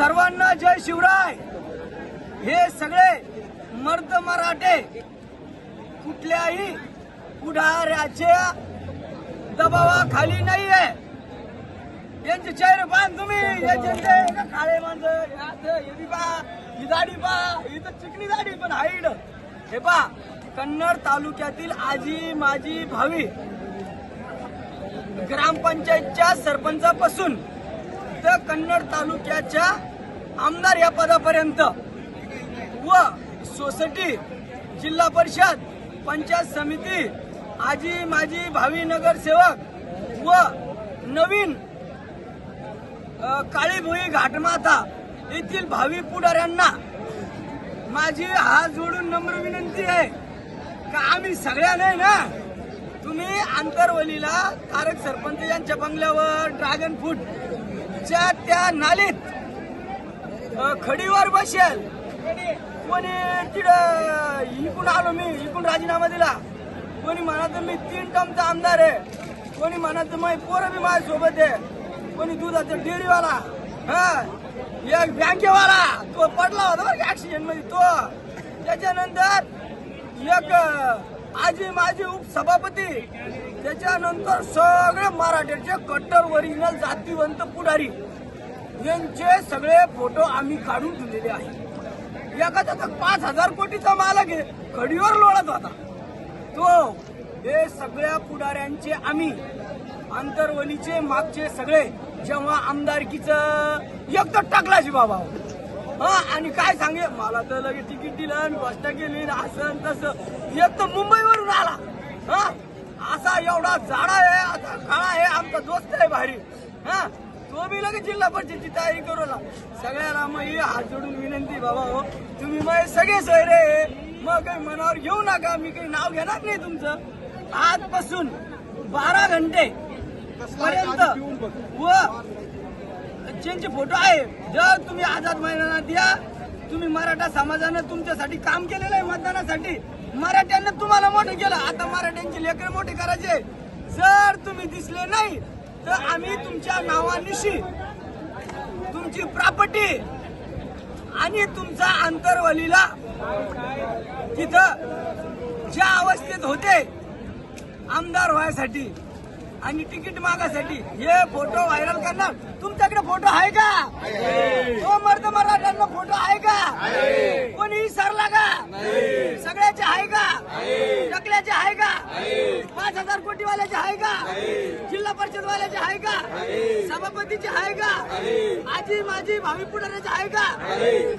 सर्वांना जय शिवराय. हे सगळे मर्द मराठे कुठल्याही पुढाऱ्याच्या दबावाखाली नाहीये. यांचे चेहरे बांध तुम्ही. यांचे काळे माणसं हे असं, ही दाढी पा ही तर चिकणी दाढी पण हाईड हे पा कन्नड तालुक्यातील आजी माजी भावी ग्रामपंचायतच्या सरपंचापासून तर कन्नड तालुक्याच्या आमदार या पदापर्यंत. व सोसायटी जिल्हा परिषद पंचायत समिती आजी माजी भावी नगरसेवक व नवीन काळीभुई घाटमाता येथील भावी पुढाऱ्यांना माझी हात जोडून नम्र विनंती आहे. का आम्ही सगळ्या नाही ना तुम्ही आंतरवलीला तारक सरपंच यांच्या बंगल्यावर ड्रॅगन फूडच्या त्या नालीत खडीवर बसेल. कोणी तिथं इकून आलो मी इकून राजीनामा दिला. कोणी म्हणत मी तीन टमचा आमदार आहे. कोणी म्हणत माझी पोरं बी माझ्या सोबत आहे. कोणी दुधाचा डेअरीवाला हा एक बँकेवाला तो पडला होता बरं ऍक्सिडेंटमध्ये तो. त्याच्यानंतर एक आजी माजी उपसभापती. त्याच्यानंतर सगळे मराठ्याचे कट्टर ओरिजिनल जातीवंत पुढारी. यांचे सगळे फोटो आम्ही काढून ठेवलेले आहे एखादा तर पाच हजार कोटीचा मालक आहे. खडीवर लोळत होता. तो हे सगळ्या पुढाऱ्यांचे आम्ही आंतरवलीचे मागचे सगळे जेव्हा आमदारकीचं एकतर टाकलाची बाबा हा आणि काय सांगे मला तर लगेच तिकीट दिलं आणि गोष्ट केली असं तसं. एक तर मुंबईवरून आला. हा असा एवढा जाडा आहे असा काळा आहे आमचा दोस्त आहे भारी हा तो बी लगेच जिल्हा परिषदची तयारी करू ना सगळ्याला मग ही हात जोडून विनंती बाबा हो. तुम्ही मग सगळे सोयरे मग काही मनावर घेऊ नका मी काही नाव घेणार नाही तुमचं. आजपासून बारा घंटे पर्यंत व ज्यांचे फोटो आहे. जर तुम्ही आझाद मैदानात द्या. तुम्ही मराठा समाजानं तुमच्यासाठी काम केलेलं आहे मतदानासाठी. मराठ्यांना तुम्हाला मोठं केलं. आता मराठ्यांचे लेकरे मोठे करायचे. जर तुम्ही दिसले नाही तर आम्ही तुमच्या नावानिशी तुमची प्रॉपर्टी आणि तुमचा आंतरवलीला तिथं ज्या अवस्थेत होते आमदार व्हायसाठी आणि तिकीट मागासाठी हे फोटो व्हायरल करणार. तुमच्याकडे फोटो आहे का? तो मर्द मराठ्यांना फोटो आहे का? कोणी सरला का? सगळ्याचे आहे का? पाच हजार कोटी वाल्याचे आहे का? जिल्हा परिषद वाल्याचे आहे का? सभापतीचे आहे का? आजी माझी भावी पुढाऱ्याचे आहे का?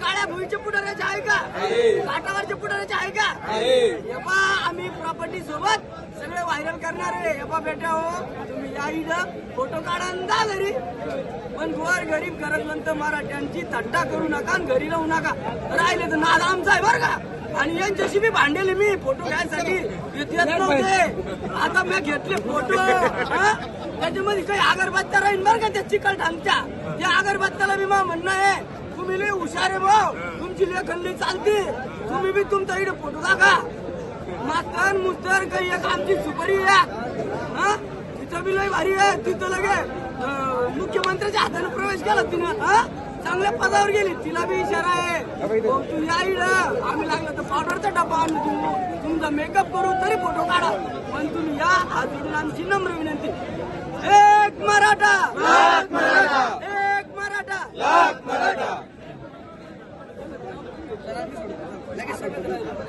काळ्या भुईचे पुढाऱ्याचे आहे का? काटावरचे पुढाऱ्याचे आहे का? एपा आम्ही प्रॉपर्टी सोबत सगळे व्हायरल करणार आहे. एपा बेटा हो तुम्ही या इथं. फोटो काढा जा घरी. पण गोर गरीब गरजवंत मराठ्यांची थट्टा करू नका आणि घरी राहू नका. राहिले तर नाद आमचा आहे बरं का? आणि यांच्याशी मी भांडेले मी फोटो घ्यायसाठी नव्हते. आता मी घेतले फोटो? त्याच्यामध्ये काही अगरबत्त्या राहील बरं का त्या चिकल ठाणच्या त्या अगरबत्त्याला बी मला म्हणणं आहे तुम्ही लई हुशार आहे भाऊ. तुमची लेखन चालते. तुम्ही बी तुमचा इकडे फोटो टाका मास्तर मुस्तर काही एक आमची सुपारी आहे. हा? तिथं बी लय भारी आहे तिथं लगे मुख्यमंत्र्याच्या हाताने प्रवेश केला तिनं हा? चांगल्या पदावर गेली. तिला बी इशारा आहे. तू या इड आम्ही लागलं तर पावडरचा डब्बा आणू तू तुमचा मेकअप करू तरी फोटो काढा. पण तुम्ही या हात आमची नम्र विनंती. मराठा एक मराठा!